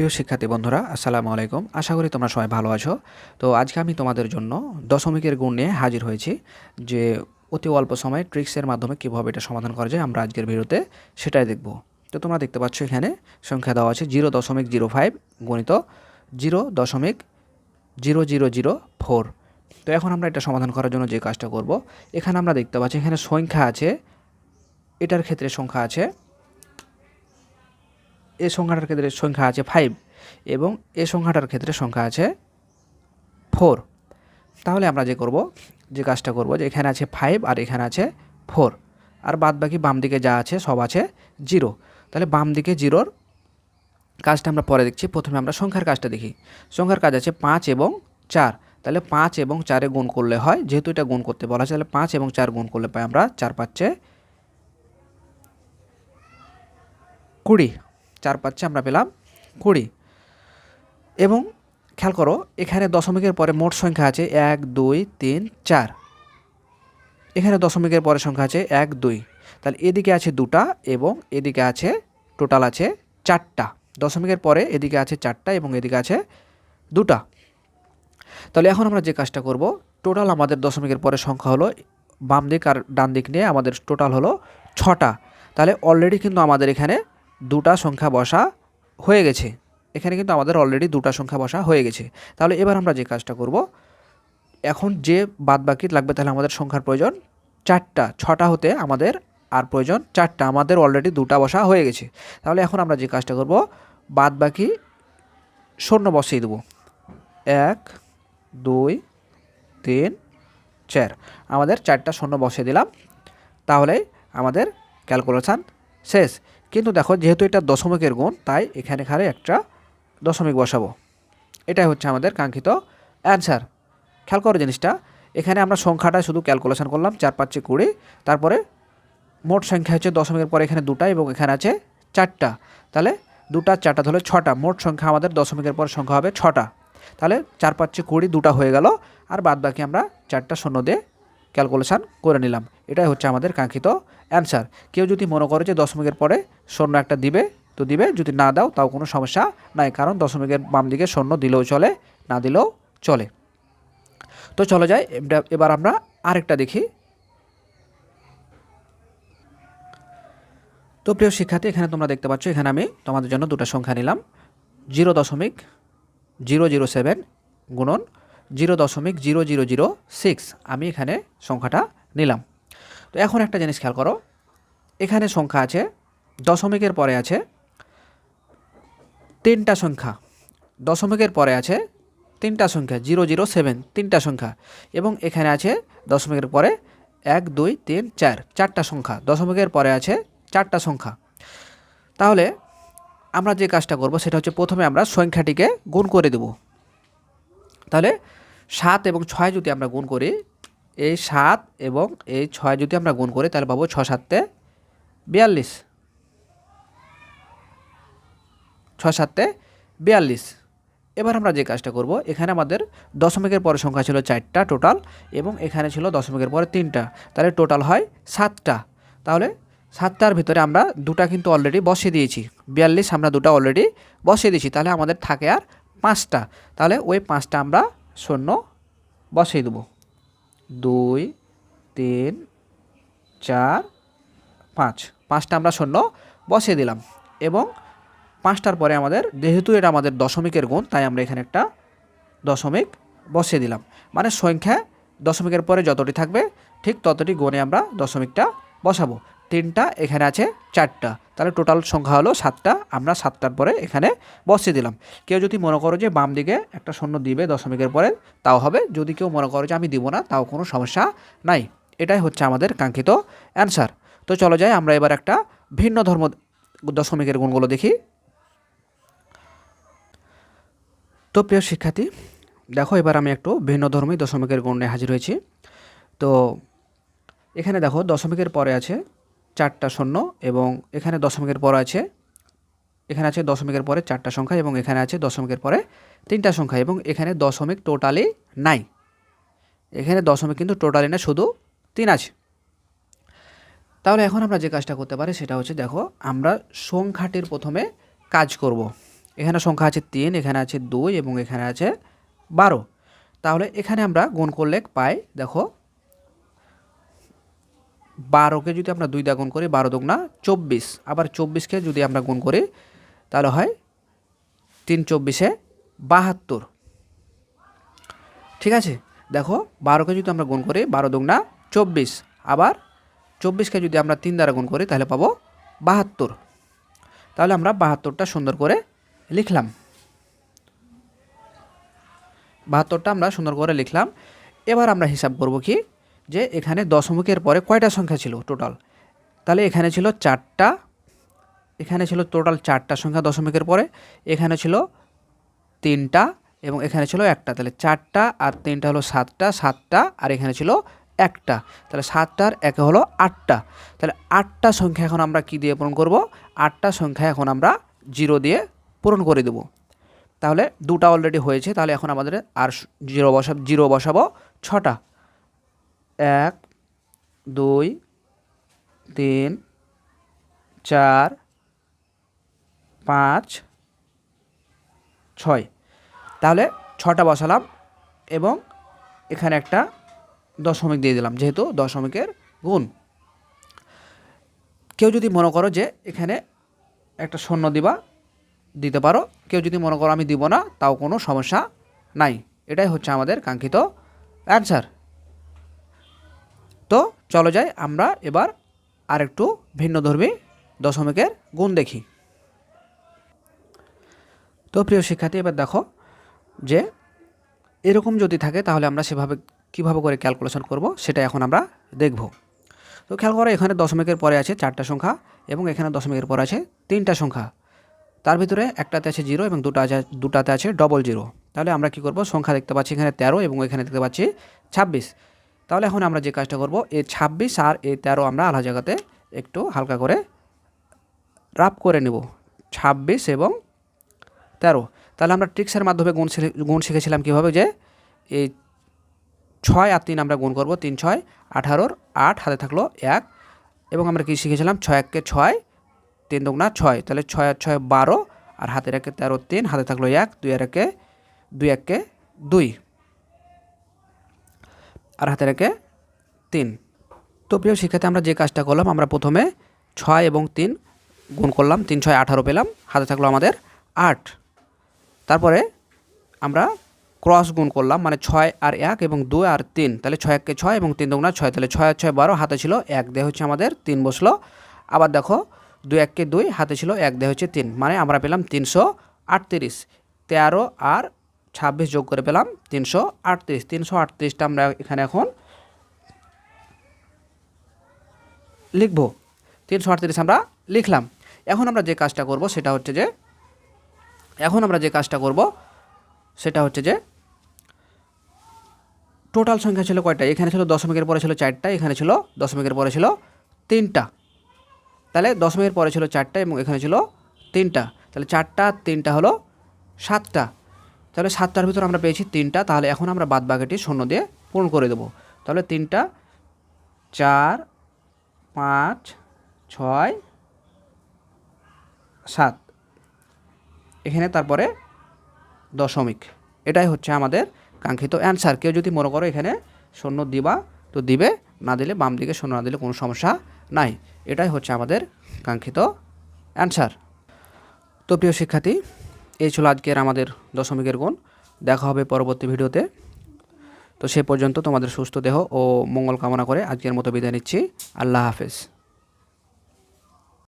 প্রিয় শিক্ষার্থী বন্ধুরা, আসসালামু আলাইকুম। আশা করি তোমরা সবাই ভালো আছো। তো আজকে আমি তোমাদের জন্য দশমিকের গুণ নিয়ে হাজির হয়েছি যে অতি অল্প সময়ে ট্রিক্সের মাধ্যমে কীভাবে এটা সমাধান করা যায় আমরা আজকের ভিডিওতে সেটাই দেখব। তো তোমরা দেখতে পাচ্ছ এখানে সংখ্যা দেওয়া আছে জিরো দশমিক জিরো ফাইভ গণিত জিরো দশমিক জিরো জিরো জিরো ফোর তো এখন আমরা এটা সমাধান করার জন্য যে কাজটা করব, এখানে আমরা দেখতে পাচ্ছি এখানে সংখ্যা আছে, এটার ক্ষেত্রে সংখ্যা আছে এ সংখ্যাটার ক্ষেত্রে সংখ্যা আছে ফাইভ এবং এ সংখ্যাটার ক্ষেত্রে সংখ্যা আছে ফোর তাহলে আমরা যে করব, যে কাজটা করব, যে এখানে আছে ফাইভ আর এখানে আছে ফোর আর বাদ বাকি বাম দিকে যা আছে, সব আছে জিরো তাহলে বাম দিকে জিরোর কাজটা আমরা পরে দেখছি। প্রথমে আমরা সংখ্যার কাজটা দেখি। সংখ্যার কাজ আছে পাঁচ এবং চার। তাহলে পাঁচ এবং চারে গুণ করলে হয়, যেহেতু এটা গুণ করতে বলা আছে তাহলে পাঁচ এবং চার গুণ করলে পাই আমরা চার পাচ্ছে কুড়ি। চার পাচ্ছে আমরা পেলাম কুড়ি। এবং খেয়াল করো, এখানে দশমিকের পরে মোট সংখ্যা আছে এক, দুই, তিন, চার। এখানে দশমিকের পরে সংখ্যা আছে এক, দুই। তাহলে এদিকে আছে দুটা এবং এদিকে আছে, টোটাল আছে চারটা। দশমিকের পরে এদিকে আছে চারটা এবং এদিকে আছে দুটা। তাহলে এখন আমরা যে কাজটা করব, টোটাল আমাদের দশমিকের পরে সংখ্যা হলো বাম দিক আর ডান দিক নিয়ে আমাদের টোটাল হলো ছটা। তাহলে অলরেডি কিন্তু আমাদের এখানে দুটা সংখ্যা বসা হয়ে গেছে। এখানে কিন্তু আমাদের অলরেডি দুটা সংখ্যা বসা হয়ে গেছে। তাহলে এবার আমরা যে কাজটা করব, এখন যে বাদ বাকি লাগবে তাহলে আমাদের সংখ্যার প্রয়োজন চারটা। ছটা হতে আমাদের আর প্রয়োজন চারটা। আমাদের অলরেডি দুটা বসা হয়ে গেছে। তাহলে এখন আমরা যে কাজটা করব বাদ বাকি শূন্য বসিয়ে দেবো। এক, দুই, তিন, চার। আমাদের চারটা শূন্য বসিয়ে দিলাম। তাহলে আমাদের ক্যালকুলেশান শেষ। কিন্তু দেখো, যেহেতু এটা দশমিকের গুণ, তাই এখানে খারে একটা দশমিক বসাবো। এটাই হচ্ছে আমাদের কাঙ্ক্ষিত অ্যান্সার খেয়াল করো জিনিসটা, এখানে আমরা সংখ্যাটা শুধু ক্যালকুলেশন করলাম, চার, পাঁচে কুড়ি, তারপরে মোট সংখ্যা হচ্ছে দশমিকের পরে এখানে দুটা এবং এখানে আছে চারটা। তাহলে দুটা, চারটা তাহলে ছটা, মোট সংখ্যা আমাদের দশমিকের পর সংখ্যা হবে ছটা। তাহলে চার, পাঁচে কুড়ি দুটা হয়ে গেল, আর বাদ বাকি আমরা চারটা শূন্য দিয়ে ক্যালকুলেশান করে নিলাম। এটাই হচ্ছে আমাদের কাঙ্ক্ষিত অ্যান্সার কেউ যদি মনে করে যে দশমিকের পরে শূন্য একটা দিবে, তো দিবে। যদি না দাও, তাও কোনো সমস্যা নাই, কারণ দশমিকের বাম দিকে শূন্য দিলেও চলে, না দিলেও চলে। তো চলে যায় এবার আমরা আরেকটা দেখি। তো প্রিয় শিক্ষার্থী, এখানে তোমরা দেখতে পাচ্ছ, এখানে আমি তোমাদের জন্য দুটো সংখ্যা নিলাম। জিরো দশমিক জিরো জিরো সেভেন গুণন জিরো দশমিক জিরো জিরো জিরো সিক্স। আমি এখানে সংখ্যাটা নিলাম। তো এখন একটা জিনিস খেয়াল করো, এখানে সংখ্যা আছে দশমিকের পরে আছে তিনটা সংখ্যা। দশমিকের পরে আছে তিনটা সংখ্যা, জিরো জিরো, সেভেন, তিনটা সংখ্যা। এবং এখানে আছে দশমিকের পরে এক, দুই, তিন, চার, চারটা সংখ্যা। দশমিকের পরে আছে চারটা সংখ্যা। তাহলে আমরা যে কাজটা করব সেটা হচ্ছে প্রথমে আমরা সংখ্যাটিকে গুণ করে দেব। তাহলে সাত এবং ছয় যদি আমরা গুণ করি, এই সাত এবং এই ছয় যদি আমরা গুণ করি, তাহলে পাবো ছ সাতে বিয়াল্লিশ। ছ সাতে বিয়াল্লিশ। এবার আমরা যে কাজটা করব, এখানে আমাদের দশমিকের পরে সংখ্যা ছিল চারটা টোটাল এবং এখানে ছিল দশমিকের পরে তিনটা। তাহলে টোটাল হয় সাতটা। তাহলে সাতটার ভিতরে আমরা দুটা কিন্তু অলরেডি বসিয়ে দিয়েছি। বিয়াল্লিশ আমরা দুটা অলরেডি বসিয়ে দিয়েছি। তাহলে আমাদের থাকে আর পাঁচটা। তাহলে ওই পাঁচটা আমরা শূন্য বসিয়ে দেবো। দুই, তিন, চার, পাঁচ। পাঁচটা আমরা শূন্য বসিয়ে দিলাম এবং পাঁচটার পরে আমাদের, যেহেতু এটা আমাদের দশমিকের গুণ, তাই আমরা এখানে একটা দশমিক বসিয়ে দিলাম। মানে সংখ্যা দশমিকের পরে যতটি থাকবে, ঠিক ততটি গুণে আমরা দশমিকটা বসাবো। তিনটা এখানে আছে চারটা। তাহলে টোটাল সংখ্যা হলো সাতটা, আমরা সাতটার পরে এখানে বসিয়ে দিলাম। কেউ যদি মনে করো যে বাম দিকে একটা শূন্য দিবে দশমিকের পরে, তাও হবে। যদি কেউ মনে করো যে আমি দিব না, তাও কোনো সমস্যা নাই। এটাই হচ্ছে আমাদের কাঙ্ক্ষিত অ্যান্সার তো চলো যাই, আমরা এবার একটা ভিন্ন ধর্ম দশমিকের গুণগুলো দেখি। তো প্রিয় শিক্ষার্থী, দেখো এবার আমি একটু ভিন্ন ধর্মী দশমিকের গণ্যে হাজির হয়েছি। তো এখানে দেখো দশমিকের পরে আছে চারটা শূন্য এবং এখানে দশমিকের পর আছে, এখানে আছে দশমিকের পরে চারটা সংখ্যা এবং এখানে আছে দশমিকের পরে তিনটা সংখ্যা এবং এখানে দশমিক টোটালি নাই। এখানে দশমিক কিন্তু টোটালি না, শুধু তিন আছে। তাহলে এখন আমরা যে কাজটা করতে পারি সেটা হচ্ছে দেখো আমরা সংখ্যাটির প্রথমে কাজ করব। এখানে সংখ্যা আছে তিন, এখানে আছে দুই এবং এখানে আছে বারো। তাহলে এখানে আমরা গুণ করলে পাই, দেখো, বারোকে যদি আমরা দুই দা গুণ করি, বারো দুগুণা চব্বিশ। আবার চব্বিশকে যদি আমরা গুণ করি, তাহলে হয় তিন চব্বিশে বাহাত্তর। ঠিক আছে? দেখো, বারোকে যদি আমরা গুণ করি, বারো দুগুণা চব্বিশ। আবার চব্বিশকে যদি আমরা তিন দ্বারা গুণ করি, তাহলে পাবো বাহাত্তর। তাহলে আমরা বাহাত্তরটা সুন্দর করে লিখলাম। বাহাত্তরটা আমরা সুন্দর করে লিখলাম। এবার আমরা হিসাব করব কি? যে এখানে দশমিকের পরে কয়টা সংখ্যা ছিল টোটাল তাহলে এখানে ছিল চারটা, এখানে ছিল টোটাল চারটা সংখ্যা দশমিকের পরে, এখানে ছিল তিনটা এবং এখানে ছিল একটা। তাহলে চারটা আর তিনটা হলো সাতটা সাতটা আর এখানে ছিল একটা। তাহলে সাতটার একে হলো আটটা। তাহলে আটটা সংখ্যা এখন আমরা কি দিয়ে পূরণ করব? আটটা সংখ্যা এখন আমরা জিরো দিয়ে পূরণ করে দেব। তাহলে দুটা অলরেডি হয়েছে, তাহলে এখন আমাদের আর জিরো বসাব, জিরো বসাবো ছটা। এক, দুই, তিন, চার, পাঁচ, ছয়। তাহলে ছটা বসালাম এবং এখানে একটা দশমিক দিয়ে দিলাম, যেহেতু দশমিকের গুণ। কেউ যদি মনে করো যে এখানে একটা শূন্য দিবা দিতে পারো। কেউ যদি মনে করো আমি দিব না, তাও কোনো সমস্যা নাই। এটাই হচ্ছে আমাদের কাঙ্ক্ষিত অ্যান্সার তো চলো যাই, আমরা এবার আরেকটু ভিন্নধর্মী দশমিকের গুণ দেখি। তো প্রিয় শিক্ষার্থী, এবার দেখো যে এরকম যদি থাকে, তাহলে আমরা সেভাবে কীভাবে করে ক্যালকুলেশন করব, সেটা এখন আমরা দেখব। তো খেয়াল করো, এখানে দশমিকের পরে আছে চারটা সংখ্যা এবং এখানে দশমিকের পরে আছে তিনটা সংখ্যা। তার ভিতরে একটাতে আছে জিরো এবং দুটা আছে দুটাতে আছে ডবল জিরো তাহলে আমরা কি করব? সংখ্যা দেখতে পাচ্ছি এখানে তেরো এবং এখানে দেখতে পাচ্ছি ছাব্বিশ। তাহলে এখন আমরা যে কাজটা করব এই ছাব্বিশ আর এই তেরো আমরা আলাদা জায়গাতে একটু হালকা করে রাপ করে নেব। ছাব্বিশ এবং তেরো। তাহলে আমরা ট্রিক্সের মাধ্যমে গুণ গুণ শিখেছিলাম কীভাবে যে এই ছয় আর তিন আমরা গুণ করব, তিন, ছয়, আঠারোর আট, হাতে থাকল এক। এবং আমরা কী শিখেছিলাম? ছয় এককে ছয় তিন দুগুণা ছয়। তাহলে ছয় আর ছয় বারো, আর হাতের একে তেরো তিন, হাতে থাকল এক, দুই আর একে, দুই এককে দুই। আর হাতের একে তিন। তো প্রিয় শিক্ষার্থী, আমরা যে কাজটা করলাম, আমরা প্রথমে ছয় এবং তিন গুণ করলাম, তিন, ছয়, আঠারো পেলাম, হাতে থাকল আমাদের আট। তারপরে আমরা ক্রস গুণ করলাম মানে ছয় আর এক এবং দুই আর তিন। তাহলে ছয় এককে ছয় এবং তিন দুগুণা ছয়, তাহলে ছয় আর ছয় বারো, হাতে ছিল এক, দেহ হচ্ছে আমাদের তিন বসল। আবার দেখো দুই এককে দুই, হাতে ছিল এক, দেহ হচ্ছে তিন। মানে আমরা পেলাম তিনশো আটত্রিশ। তেরো আর ছাব্বিশ যোগ করে পেলাম তিনশো আটত্রিশ। তিনশো আটত্রিশটা আমরা এখানে এখন লিখব। তিনশো আটত্রিশ আমরা লিখলাম। এখন আমরা যে কাজটা করব সেটা হচ্ছে যে, এখন আমরা যে কাজটা করব সেটা হচ্ছে যে, টোটাল সংখ্যা ছিল কয়টা? এখানে ছিল দশমিকের পরে ছিল চারটা, এখানে ছিল দশমিকের পরে ছিল তিনটা। তাহলে দশমিকের পরে ছিল চারটা এবং এখানে ছিল তিনটা। তাহলে চারটা, তিনটা হলো সাতটা। তাহলে সাতটার ভিতর আমরা পেয়েছি তিনটা, তাহলে এখন আমরা বাদ বাকিটি শূন্য দিয়ে পূরণ করে দেবো। তাহলে তিনটা, চার, পাঁচ, ছয়, সাত। এখানে তারপরে দশমিক। এটাই হচ্ছে আমাদের কাঙ্ক্ষিত অ্যান্সার। কেউ যদি মনে করো এখানে শূন্য দিবা, তো দিবে, না দিলে বাম দিকে শূন্য না দিলে কোনো সমস্যা নাই। এটাই হচ্ছে আমাদের কাঙ্ক্ষিত অ্যান্সার তো প্রিয় শিক্ষার্থী, এই ছিল আজকের আমাদের দশমিকের গুণ। দেখা হবে পরবর্তী ভিডিওতে। তো সে পর্যন্ত তোমাদের সুস্থ দেহ ও মঙ্গল কামনা করে আজকের মতো বিদায় নিচ্ছি। আল্লাহ হাফেজ।